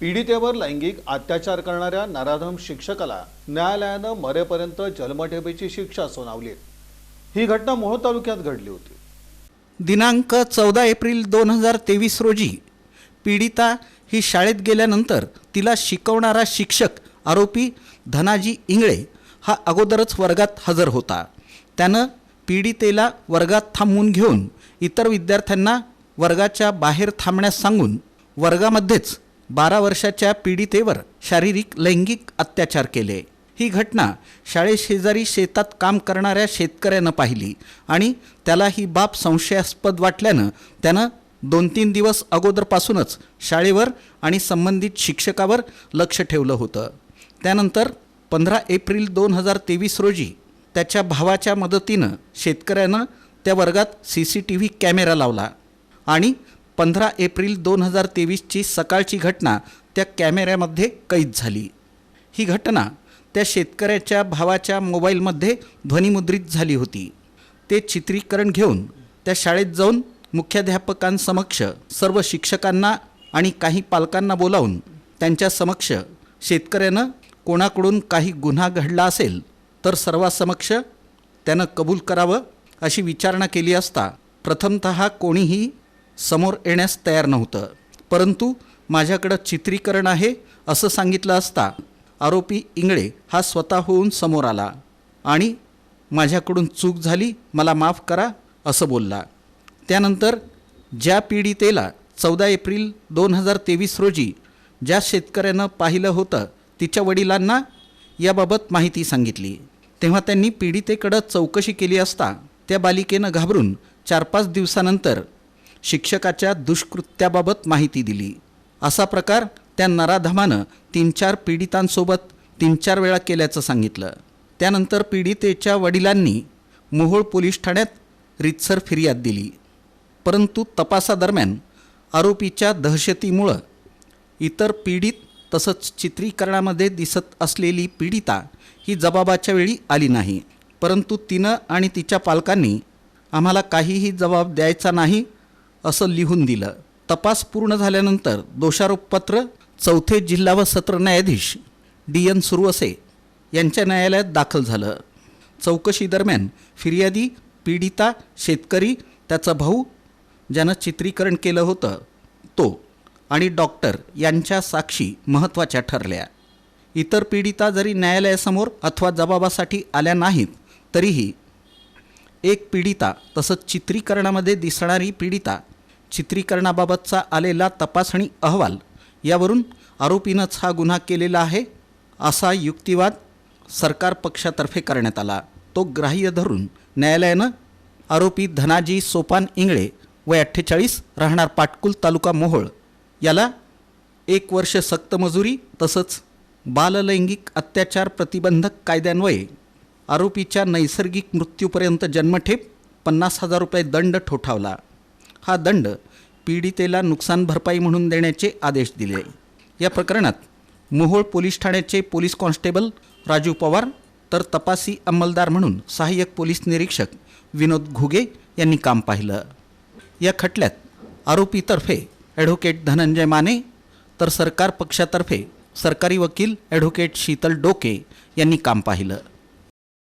पीडितेवर लैंगिक अत्याचार करणाऱ्या नराधम शिक्षकाला न्यायालयानं मरेपर्यंत जन्मठेपेची शिक्षा सुनावली. ही घटना मोहोळ तालुक्यात घडली होती. दिनांक चौदा एप्रिल दोन हजार तेवीस रोजी पीडिता ही शाळेत गेल्यानंतर तिला शिकवणारा शिक्षक आरोपी धनाजी इंगळे हा अगोदरच वर्गात हजर होता. त्यानं पीडितेला वर्गात थांबवून घेऊन इतर विद्यार्थ्यांना वर्गाच्या बाहेर थांबण्यास सांगून वर्गामध्येच बारा वर्षाच्या पीडितेवर शारीरिक लैंगिक अत्याचार केले. ही घटना शाळेशेजारी शेतात काम करणाऱ्या शेतकऱ्यानं पाहिली आणि त्याला ही बाब संशयास्पद वाटल्यानं त्यानं दोन तीन दिवस अगोदरपासूनच शाळेवर आणि संबंधित शिक्षकावर लक्ष ठेवलं होतं. त्यानंतर पंधरा एप्रिल दोन हजार तेवीस रोजी त्याच्या भावाच्या मदतीनं शेतकऱ्यानं त्या वर्गात C C T V camera लावला आणि पंधरा एप्रिल दोन हजार तेवीसची सकाळची घटना त्या कॅमेऱ्यामध्ये कैद झाली. ही घटना त्या शेतकऱ्याच्या भावाच्या मोबाईलमध्ये ध्वनिमुद्रित झाली होती. ते चित्रीकरण घेऊन त्या शाळेत जाऊन मुख्याध्यापकांसमक्ष सर्व शिक्षकांना आणि काही पालकांना बोलावून त्यांच्या समक्ष शेतकऱ्यानं कोणाकडून काही गुन्हा घडला असेल तर सर्वांसमक्ष त्यानं कबूल करावं अशी विचारणा केली असता प्रथमत कोणीही समोर येण्यास तयार नव्हतं. परंतु माझ्याकडं चित्रीकरण आहे असं सांगितलं असता आरोपी इंगळे हा स्वतः होऊन समोर आला आणि माझ्याकडून चूक झाली मला माफ करा असं बोलला. त्यानंतर ज्या पीडितेला चौदा एप्रिल दोन हजार तेवीस रोजी ज्या शेतकऱ्यानं पाहिलं होतं तिच्या वडिलांना याबाबत माहिती सांगितली. तेव्हा त्यांनी पीडितेकडं चौकशी केली असता त्या बालिकेनं घाबरून चार पाच दिवसानंतर शिक्षकाच्या दुष्कृत्याबाबत माहिती दिली. असा प्रकार त्या नराधमानं तीन चार पीडितांसोबत तीन चार वेळा केल्याचं सांगितलं. त्यानंतर पीडितेच्या वडिलांनी मोहोळ पोलीस ठाण्यात रितसर फिर्याद दिली. परंतु तपासादरम्यान आरोपीच्या दहशतीमुळं इतर पीडित तसंच चित्रीकरणामध्ये दिसत असलेली पीडिता ही जबाबाच्या वेळी आली नाही. परंतु तिनं आणि तिच्या पालकांनी आम्हाला काहीही जबाब द्यायचा नाही असं लिहून दिलं. तपास पूर्ण झाल्यानंतर दोषारोपपत्र चौथे जिल्हा व सत्र न्यायाधीश डी एन सुरवसे यांच्या न्यायालयात दाखल झालं. चौकशी दरम्यान फिर्यादी पीडिता शेतकरी त्याचा भाऊ ज्यानं चित्रीकरण केलं होतं तो आणि डॉक्टर यांच्या साक्षी महत्त्वाच्या ठरल्या. इतर पीडिता जरी न्यायालयासमोर अथवा जबाबासाठी आल्या नाहीत तरीही एक पीडिता तसंच चित्रीकरणामध्ये दिसणारी पीडिता चित्रीकरणाबाबतचा आलेला तपासणी अहवाल यावरून आरोपीनंच हा गुन्हा केलेला आहे असा युक्तिवाद सरकार पक्षातर्फे करण्यात आला. तो ग्राह्य धरून न्यायालयानं आरोपी धनाजी सोपान इंगळे वय अठ्ठेचाळीस राहणार पाटकुल तालुका मोहोळ. याला एक वर्ष सक्त मजुरी तसंच बाललैंगिक अत्याचार प्रतिबंधक कायद्यान्वये आरोपीच्या नैसर्गिक मृत्यूपर्यंत जन्मठेप पन्नास हजार रुपये दंड ठोठावला. हा दंड पीडितेला नुकसान भरपाई म्हणून देण्याचे आदेश दिले. या प्रकरणात मोहोळ पोलीस ठाण्याचे पोलीस कॉन्स्टेबल राजू पवार तर तपासी अंमलदार म्हणून सहाय्यक पोलीस निरीक्षक विनोद घुगे यांनी काम पाहिलं. या खटल्यात आरोपीतर्फे ॲडव्होकेट धनंजय माने तर सरकार पक्षातर्फे सरकारी वकील ॲडव्होकेट शीतल डोके यांनी काम पाहिलं.